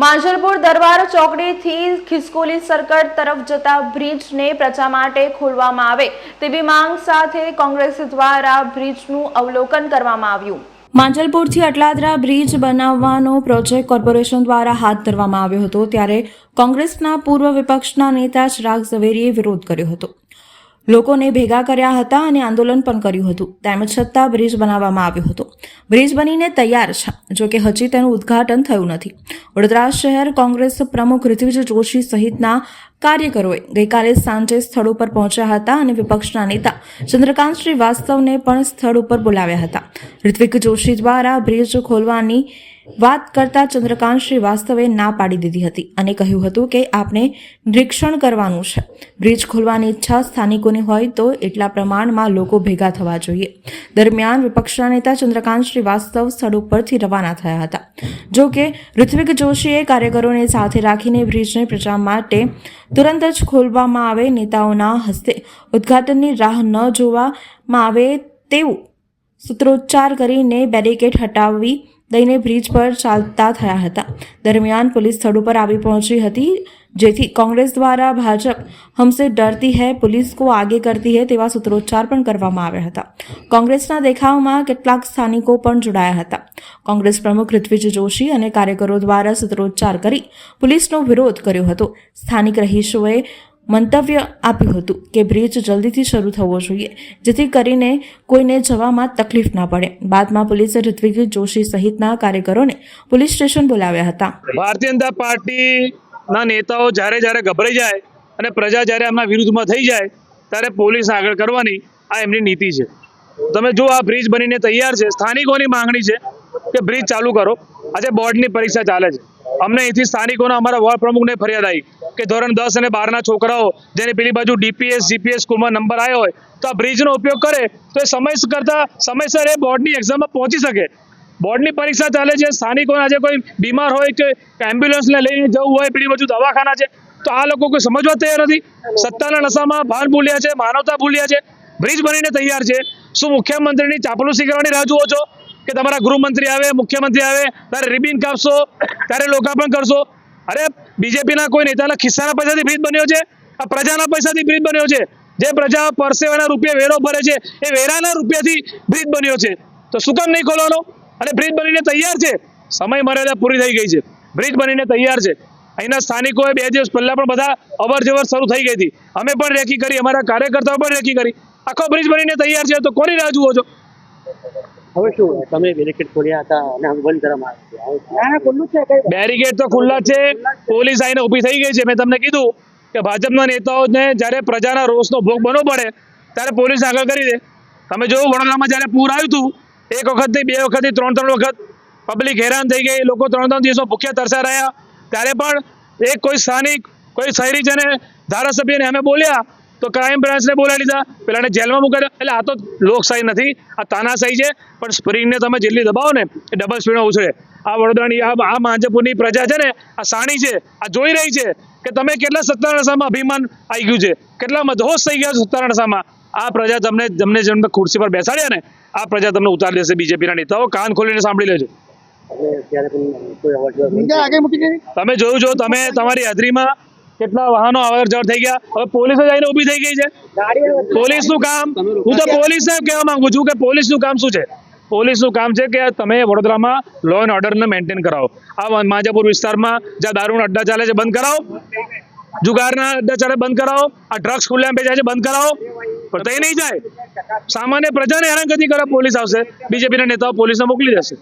માંજલપુર દરબાર ચોકડીથી ખિસકોલી circle તરફ જતા બ્રિજને પ્રજા માટે ખોલવામાં આવે તેવી માંગ સાથે કોંગ્રેસ દ્વારા બ્રિજનું અવલોકન કરવામાં આવ્યું. માંજલપુરથી અટલાદરા બ્રિજ બનાવવાનો પ્રોજેક્ટ કોર્પોરેશન દ્વારા હાથ ધરવામાં આવ્યો હતો, ત્યારે કોંગ્રેસના પૂર્વ વિપક્ષના નેતા ચિરાગ ઝવેરીએ વિરોધ કર્યો હતો. લોકોને ભેગા કર્યા હતા અને આંદોલન પણ કર્યું હતું. તેમ છતાં બ્રિજ બનાવવામાં આવ્યો હતો. બ્રિજ બનીને તૈયાર છે જોકે હજી તેનું ઉદ્ઘાટન થયું નથી. વડોદરા શહેર કોંગ્રેસ પ્રમુખ ઋત્વિજ જોશી સહિતના કાર્યકરોએ ગઈકાલે સાંજે સ્થળ ઉપર પહોંચ્યા હતા અને વિપક્ષના નેતા ચંદ્રકાંત શ્રીવાસ્તવને પણ સ્થળ ઉપર બોલાવ્યા હતા. ઋત્વિક જોશી દ્વારા બ્રિજ ખોલવાની વાત કરતા ચંદ્રકાંત શ્રીવાસ્તવે ના પાડી દીધી હતી અને કહ્યું હતું કે આપણે નિરીક્ષણ કરવાનું છે. બ્રિજ ખોલવાની ઈચ્છા સ્થાનિકોની હોય તો એટલા પ્રમાણમાં લોકો ભેગા થવા જોઈએ. દરમિયાન વિપક્ષના નેતા ચંદ્રકાંત શ્રીવાસ્તવ સ્થળ ઉપરથી રવાના થયા હતા. જો કે, ઋત્વિક જોશીએ કાર્યકરોને સાથે રાખીને બ્રિજને પ્રચાર માટે તુરંત જ ખોલવામાં આવે નેતાઓના હસ્તે ઉદ્ઘાટનની રાહ ન જોવામાં આવે તેવું સૂત્રોચ્ચાર કરીને બેરિકેડ હટાવી દઈને બ્રિજ પર ચાલતા થયા હતા. દરમિયાન પોલીસ સ્થળ ઉપર આવી પહોંચી હતી, જેથી કોંગ્રેસ દ્વારા ભાજપ હમસે ડરતી હૈ, પોલીસ કો આગે કરતી હૈ તેવા સૂત્રોચ્ચાર પણ કરવામાં આવ્યા હતા. કોંગ્રેસના દેખાવમાં કેટલાક સ્થાનિકો પણ જોડાયા હતા. કોંગ્રેસ પ્રમુખ ઋત્વિજ જોશી અને કાર્યકરો દ્વારા સૂત્રોચ્ચાર કરી પોલીસનો વિરોધ કર્યો હતો. સ્થાનિક રહીશોએ મંતવ્ય આપ્યું હતું કે બ્રિજ જલ્દીથી શરૂ થવો જોઈએ, જેથી કરીને કોઈને જવામાં તકલીફ ના પડે. બાદમાં પોલીસે ઋત્વિક જોશી સહિતના કાર્યકરોને પોલીસ સ્ટેશન બોલાવ્યા હતા. ભારતીય જનતા પાર્ટીના નેતાઓ જ્યારે જ્યારે ગભરાઈ જાય અને પ્રજા જ્યારે એમના વિરુદ્ધમાં થઈ જાય, ત્યારે પોલીસ આગળ કરવાની આ એમની નીતિ છે. તમે જો આ બ્રિજ બનીને તૈયાર છે, સ્થાનિકોની માંગણી છે કે બ્રિજ ચાલુ કરો. આજે બોર્ડની પરીક્ષા ચાલે છે. અમને અહીંથી સ્થાનિકોના અમારા વોર્ડ પ્રમુખને ફરિયાદ આવી કે ધોરણ દસ અને બારના છોકરાઓ જેને પેલી બાજુ ડીપીએસ, જીપીએસ સ્કૂલમાં નંબર આવ્યો હોય તો આ બ્રિજનો ઉપયોગ કરે તો એ સમય કરતા સમયસર એ બોર્ડની એક્ઝામમાં પહોંચી શકે. બોર્ડની પરીક્ષા ચાલે છે. સ્થાનિકોને આજે કોઈ બીમાર હોય કે એમ્બ્યુલન્સને લઈને જવું હોય, પેલી બાજુ દવાખાના છે, તો આ લોકો કોઈ સમજવા તૈયાર નથી. સત્તાના નશામાં ભાન ભૂલ્યા છે, માનવતા ભૂલ્યા છે. બ્રિજ બનીને તૈયાર છે. શું મુખ્યમંત્રીની ચાપલુસી કરવાની રાહ જુઓ છો? કે તમારા ગૃહમંત્રી આવે, મુખ્યમંત્રી આવે ત્યારે રિબિન કાપશો ત્યારે લોકાર્પણ કરશો. અરે, બીજેપીના કોઈ નેતાના ખિસ્સાના પૈસાથી બ્રિજ બન્યો છે? આ પ્રજાના પૈસાથી બ્રિજ બન્યો છે? જે પ્રજા પરસેવાના રૂપિયા વેરો ભરે છે, એ વેરાના રૂપિયાથી બ્રિજ બન્યો છે. તો શું કામ નહીં ખોલવાનો? અને બ્રિજ બનીને તૈયાર છે? સમય મર્યાદા પૂરી થઈ ગઈ છે. બ્રિજ બનીને તૈયાર છે. અહીંના સ્થાનિકોએ બે દિવસ પહેલાં પણ બધા અવર જવર શરૂ થઈ ગઈ હતી. અમે પણ રેકી કરી, અમારા કાર્યકર્તાઓ પણ રેકી કરી. આખો બ્રિજ બનીને તૈયાર છે, તો કોની રાહ જુઓ છો? હવે શું તમે બેરિકેડ ખોલ્યા હતા અને હવે બંધ કરવામાં આવ્યું છે? બેરિકેડ તો ખુલ્લા છે. પોલીસ આઈને ઊભી થઈ ગઈ છે. મેં તમને કીધું કે ભાજપના નેતાઓને જ્યારે પ્રજાના રોષનો ભોગ બનવો પડે ત્યારે પોલીસ આગળ કરી દે. તમે જોયું વડોદરામાં જ્યારે પૂર આવ્યું હતું એક વખતથી બે વખતથી ત્રણ ત્રણ વખત પબ્લિક હેરાન થઈ ગઈ. લોકો ત્રણ ત્રણ દિવસો ભૂખ્યા તરસા રહ્યા. ત્યારે પણ એક કોઈ સ્થાનિક કોઈ શહેરીજને ધારાસભ્યને અમે બોલ્યા તો ક્રાઇમ બ્રાન્ચને બોલાવી લીધા. પેલાને જેલમાં મૂકી દીધા. એટલે આ તો લોકશાહી નથી. આ તાનાશાહી છે. પણ સ્પ્રિંગને તમે જેટલી દબાવો ને એ ડબલ સ્પીડમાં ઉછળે આ વડોદરાની આ આ માંજપુરની પ્રજા છે ને આ સાણી છે આ જોઈ રહી છે કે તમે કેટલા સત્તાના નશામાં અભિમાન આવી ગયું છે. કેટલા મધોશ થઈ ગયા છે સત્તાના નશામાં આ પ્રજા તમને તમને જેમને ખુરશી પર બેસાડ્યા ને આ પ્રજા તમને ઉતારી દેશે બીજેપીના નેતાઓ કાન ખોલીને સાંભળી લેજો. તમે જોયું જો તમે તમારી હાજરીમાં કેટલા વાહનો અવર જવર થઈ ગયા? હવે પોલીસ જ આવીને ઊભી થઈ ગઈ છે. પોલીસનું કામ, હું તો પોલીસને કહેવા માંગુ છું કે પોલીસનું કામ શું છે? પોલીસનું કામ છે કે તમે વડોદરામાં લો એન્ડ ઓર્ડરને મેન્ટેન કરાવો. આ માજાપુર વિસ્તારમાં જ્યાં દારૂના અડ્ડા ચાલે છે, બંધ કરાવો. જુગારના અડ્ડા ચાલે, બંધ કરાવો. આ ડ્રગ્સ ખુલ્લા બેચાય છે, બંધ કરાવો. પણ તે નહીં જાય. સામાન્ય પ્રજાને હેરાનગતિ કરવા પોલીસ આવશે. બીજેપીના નેતાઓ પોલીસને મોકલી દેશે.